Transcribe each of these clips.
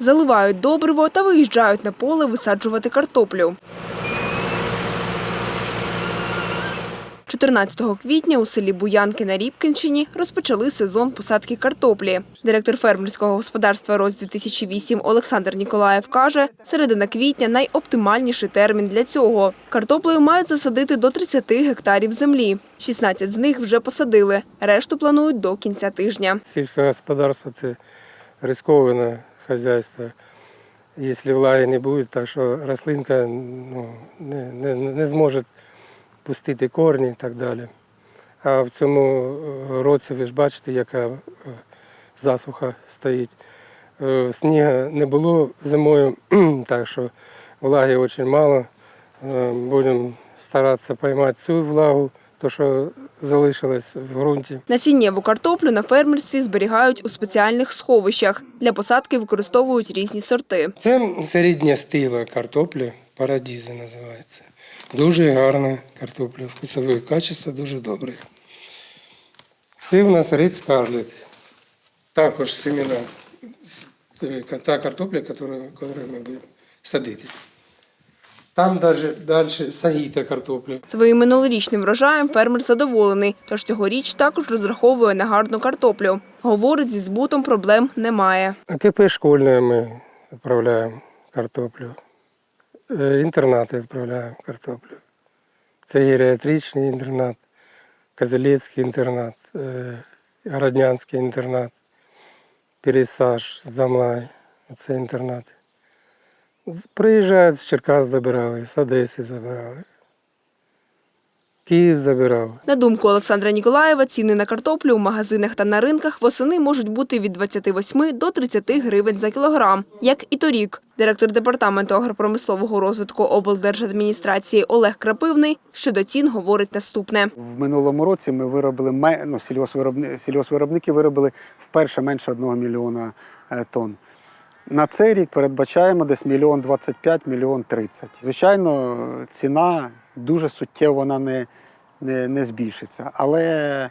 заливають добриво та виїжджають на поле висаджувати картоплю. 14 квітня у селі Буянки на Рібкінщині розпочали сезон посадки картоплі. Директор фермерського господарства «Роз-2008» Олександр Ніколаєв каже, середина квітня найоптимальніший термін для цього. Картоплею мають засадити до 30 гектарів землі. 16 з них вже посадили, решту планують до кінця тижня. Сельское господарство – это рискованное хозяйство. Если влаги не будет, так що рослинка ну, не, не, не зможе пустити корні і так далі. А в цьому е, році ви ж бачите, яка е, засуха стоїть. Е, Снігу не було зимою, так що влаги дуже мало. Е, Будемо старатися поймати цю влагу, то що залишилось в ґрунті. Насіннєву картоплю на фермерстві зберігають у спеціальних сховищах. Для посадки використовують різні сорти. Це середня стила картопля, парадіза називається. Дуже гарна картопля, вкусове качество дуже добре. Це у нас Red Scarlet. Також семена е, та картопля, яку ми будемо садити. Там далі, далі сагіта картопля. Своїм минулорічним врожаєм фермер задоволений, тож цьогоріч також розраховує на гарну картоплю. Говорить, зі збутом проблем немає. КП школьне ми відправляємо картоплю. Е, Інтернати відправляємо картоплю. Це геріатричний інтернат, Козелецький інтернат, е, Городнянський інтернат, Пересаж, Замлай. Це інтернати. Приїжджають з Черкас забирали, з Одеси забирали. Київ забирав. На думку Олександра Ніколаєва, ціни на картоплю у магазинах та на ринках восени можуть бути від 28 до 30 гривень за кілограм, як і торік. Директор департаменту агропромислового розвитку облдержадміністрації Олег Крапивний щодо цін говорить наступне. В минулому році ми виробили ну, сільгоспвиробники виробили вперше менше 1 мільйона е, тонн. На цей рік передбачаємо десь мільйон 25, мільйон 30. Звичайно, ціна дуже суттєво вона не, не, не збільшиться, але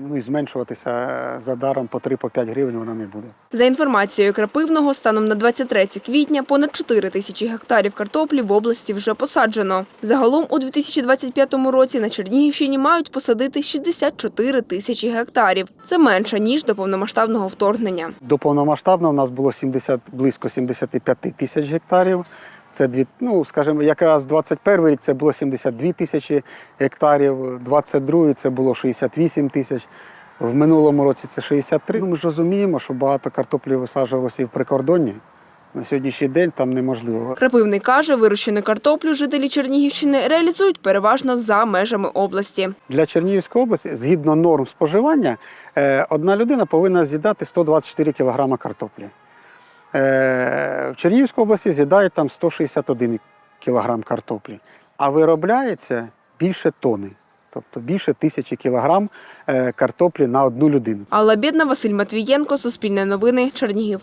ну, і зменшуватися за даром по 3-5 гривень вона не буде. За інформацією Крапивного, станом на 23 квітня понад 4 тисячі гектарів картоплі в області вже посаджено. Загалом у 2025 році на Чернігівщині мають посадити 64 тисячі гектарів. Це менше ніж до повномасштабного вторгнення. До повномасштабного у нас було 70, близько 75 тисяч гектарів. Це ну, скажімо, якраз 21 рік це було 72 тисячі гектарів, 22 це було 68 тисяч. В минулому році це 63. Ну, ми ж розуміємо, що багато картоплі висаджувалося і в прикордонні. На сьогоднішній день там неможливо. Крапивний каже, вирощену картоплю жителі Чернігівщини реалізують переважно за межами області. Для Чернігівської області, згідно норм споживання, е, одна людина повинна з'їдати 124 кг картоплі. Е, В Чернігівській області з'їдають там 161 кг картоплі, а виробляється більше тони, тобто більше тисячі кілограм е, картоплі на одну людину. Алла Бідна, Василь Матвієнко, Суспільне новини, Чернігів.